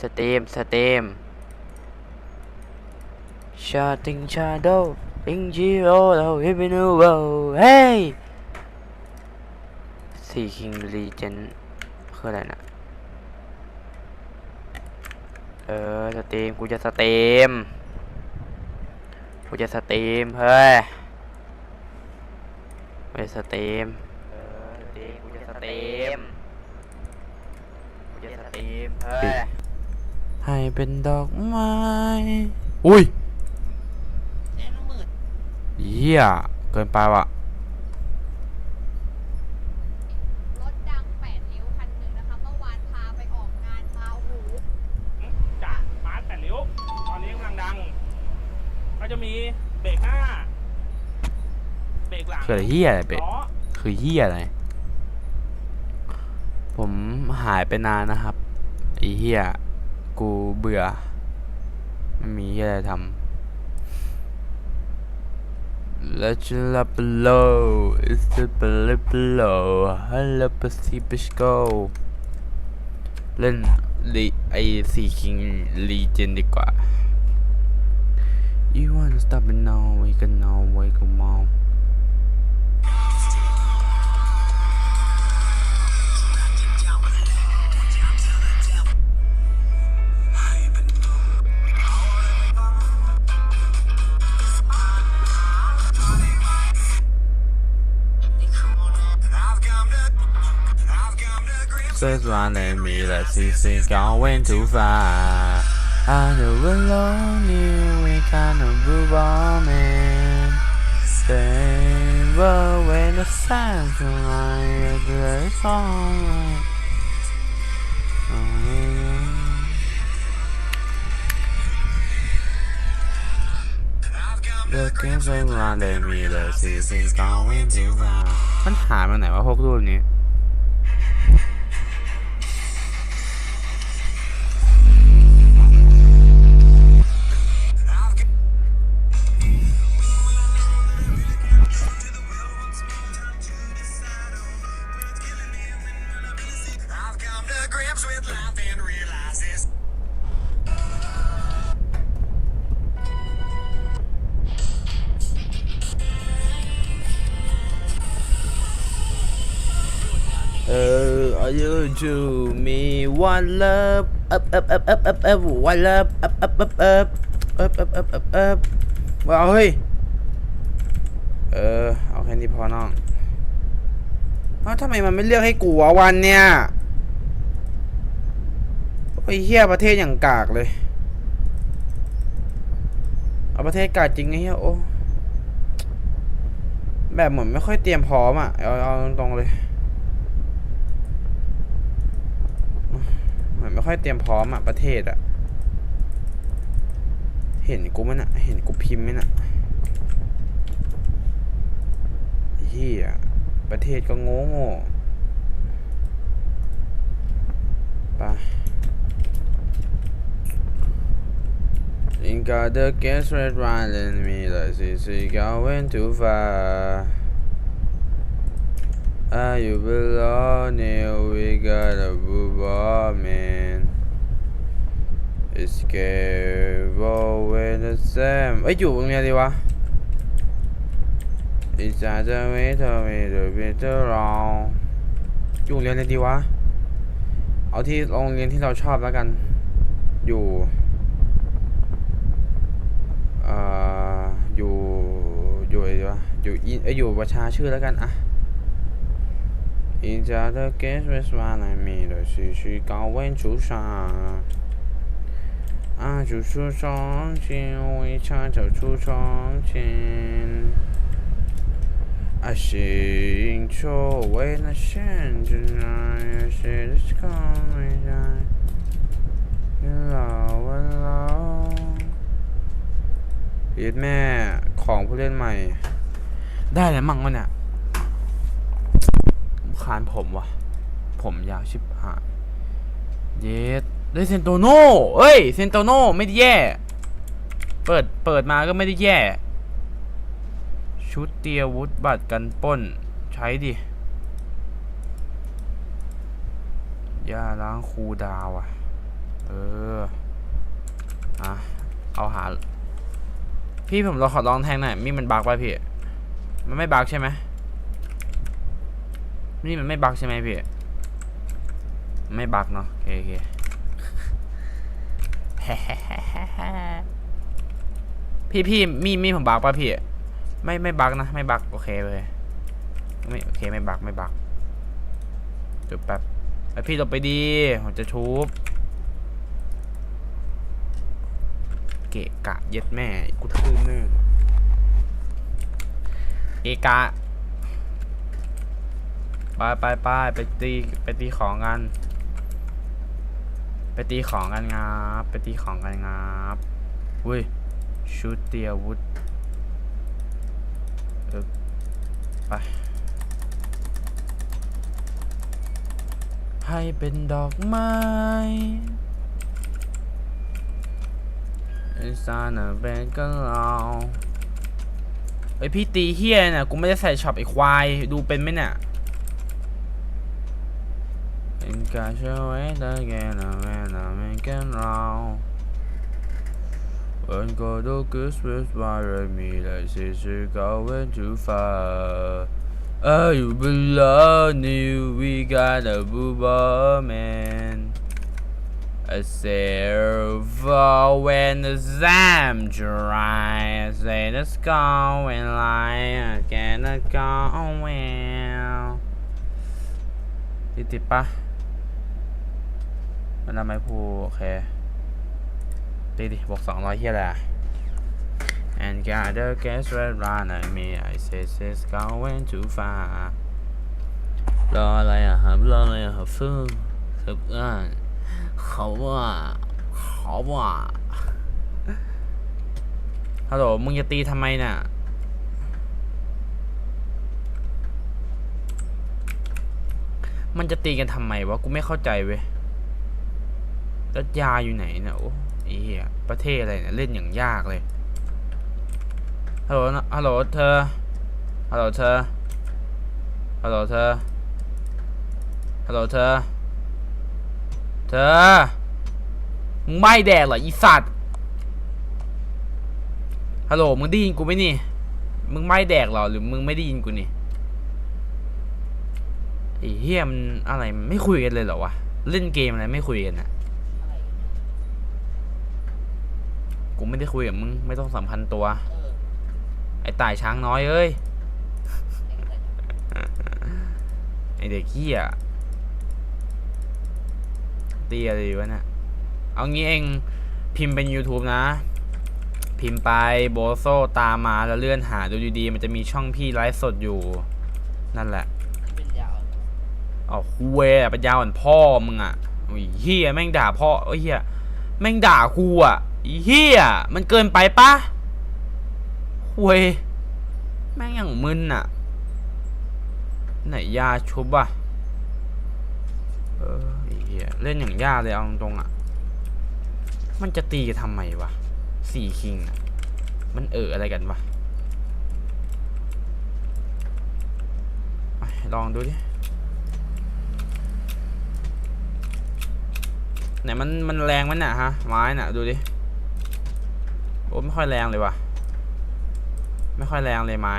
สตรีมสตรีม Shouting shadow in zero now we be new world hey สี่คิงลีเจนคืออะไรนะเออสตรีมกูจะสตรีมกูจะสตรีมเฮ้ยไปจะสตรีมเออสตรีมกูจะสตรีมกูจะสตรีมเฮ้ย ให้เป็นดอกไม้ อุ้ยเหี้ยเกินไปว่ะรถดังแปดนิ้วคันหนึ่งนะคะเมื่อวานพาไปออกงานมาโอ้โหจากมาร์ทแปดริ้วตอนนี้กำลังดัง ก็จะมีเบรกหน้า เบรกหลังคืออะไรเหี้ยอะไรเป็ดล้อคือเหี้ยอะไร ผมหายไปนานนะครับไอ้เหี้ย กูเบื่อไม่มีอะไรทำ Let's let จะลับโลอิสเปลเปโลฮัลโหลปสิปสโกเล่นลีไอซีคิงลีเจนดีกว่า You wanna stop and know we can know we can now. Says running me like she think going too far. I know we're lonely, we kind of move on and stay. When the sun's like a great song. Looking so around at me, the season's going too far มันหามาไหนวะพวกรูปนี้ you to me one love up up up up up up one love up up up up up up up up up ว้าวเฮ้ย เออ เอาแค่นี้พอน้องเอ้าทำไมมันไม่เลือกให้กูวะวันเนี่ยโอ้ยเฮียประเทศอย่างกากเลย เอาประเทศกากจริงไอ้เฮียโอ้แบบเหมือนไม่ค่อยเตรียมพร้อมอะ เอาเอาตรงๆเลย เหมือนไม่ ค่อยเตรียมพร้อมอะประเทศอะเห็นกูมั้ยน่ะเห็นกูพิมพ์ไหมน่ะเฮียประเทศก็โง่โง่ป You got the gas red running me like this is going too far Are you below now? We gotta move on, man. is g a v e w e n s a m เอ้ยอยู่ตรงเนี้ยดีวะ is a the way to me the better wrong อยู่เรียนเลยดีวะ เอาที่โรงเรียนที่เราชอบแล้วกัน อยู่เอ่ออยู่อยู่อะไรดีวะอยู่อินเอ้ยอยู่ประชาชื่อแล้วกันอะ In the other case, with one I mean, the she she going to shine. 上，啊，就出窗前，我一唱就出窗前。I sing to when I send tonight, I say it's coming down. You love and love พีดแม่ของผู้เล่นใหม่ ได้แล้วมั่งวะเนี่ย คานผมวะผมยาวชิบหายเยส ได้เซนโตโน่เอ้ย เซนโตโน่ไม่ได้แย่ เปิด เปิดมาก็ไม่ได้แย่ ชุดเตียวุธบัตรกันป้น ใช้ดิยาล้างคูดาวอะเออเอาหา พี่ผมเราขอลองแทงหน่อย มีมันบักไปพี่ มันไม่บักใช่ไหมนี่มันไม่บักใช่ไหมพี่ ไม่บักเนาะโอเคโอเค พี่พี่มีมีผมบักป่ะพี่ ไม่ไม่บักนะ ไม่บักโอเคเลยไม่โอเคไม่บักไม่บักจุดแป๊บไอพี่หลบไปดีผมจะชูบเกะกะเย็ดแม่กูทื่อแม่เอกะไปไปไปไปตีไปตีของกัน ตีของกันงับ ไปตีของกันงับอุ้ย ชุดเตียวุธไป ให้เป็นดอกไม้ไอซาน่ะเป็นก็เราไอพี่ตีเฮียน่ะกูไม่ได้ใส่ช็อปไอควาย ดูเป็นไหมเนี่ย เป็นการช่วยได้แก่นะแม่นะแม่กันเราวันก็ดูกุสวิสวาร์มีแต่สิ่งที่ going too far Are you below new? We got a booba man. I say, for when the zam dry, I say the skull and lie, I cannot go well. ติดติดปะ มันทำไมพูโอเคตีดิบวกสองร้อยเฮียแหละ And got the gas red run at me I say it's going too far รออะไรอะครับรออะไรอะครับฟื้นครับอ่านเขาว่าเขาว่าฮัลโหลมึงจะตีทำไมน่ะมันจะตีกันทำไมวะ กูไม่เข้าใจเว้ย แล้วยาอยู่ไหนเนี่ยโอ้ไอ้เหี้ยประเทศอะไรเนี่ยเล่นอย่างยากเลยฮัลโหลนะฮัลโหลเธอฮัลโหลเธอฮัลโหลเธอฮัลโหลเธอเธอมึงไม่แดกเหรออีสัตว์ฮัลโหลมึงได้ยินกูไหมนี่มึงไม่แดกเหรอหรือมึงไม่ได้ยินกูนี่ไอ้เฮียมันอะไรไม่คุยกันเลยเหรอวะเล่นเกมอะไรไม่คุยกันอะ กูไม่ได้คุยกับมึงไม่ต้องสัมพันธ์ตัว ไอ้ตายช้างน้อยเอ้ย ไอเด็กเหี้ยเตียอะไรวะเนี่ย เอางี้เองพิมพ์เป็น YouTube นะ พิมพ์ไปโบโซตามมาแล้วเลื่อนหาดูดีๆมันจะมีช่องพี่ไลฟ์สดอยู่ นั่นแหละเป็นยาวเอาคุยอะปัญญาอ่อนพ่อมึงอะโอ้ยเฮียแม่งด่าพ่อเอ้ยเฮียแม่งด่ากูอะไอ้ เฮียมันเกินไปปะคุยแม่งอย่างมึนอะไหนยาชุบอะเออเฮียเล่นอย่างยาเลยเอาตรงๆอะมันจะตีทำไมวะสี่คิงอะมันเอออะไรกันวะลองดูดิไหนมันมันแรงมันน่ะฮะไม้น่ะดูดิ โอ้ไม่ค่อยแรงเลยว่ะ ไม่ค่อยแรงเลยไม้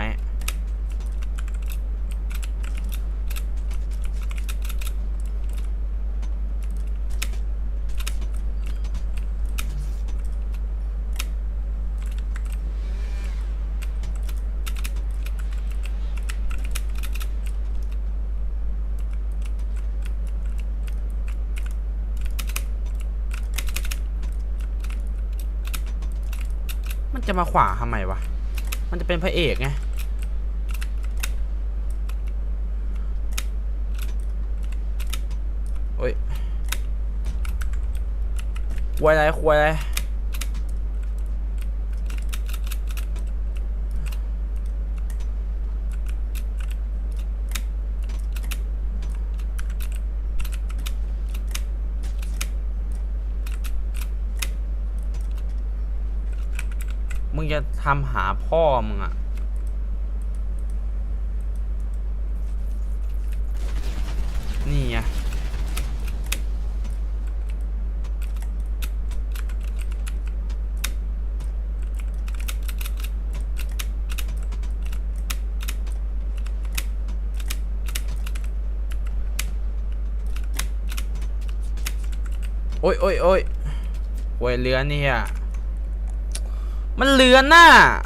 มันจะมาขวาทำไมวะ มันจะเป็นพระเอกไง โอ้ยควยอะไรควยอะไร มึงจะทำหาพ่อมึงอะนี่ไงโอ้ยโอ้ยโอ้ยหวยเรือนี่อะ มันเลือนน่ะ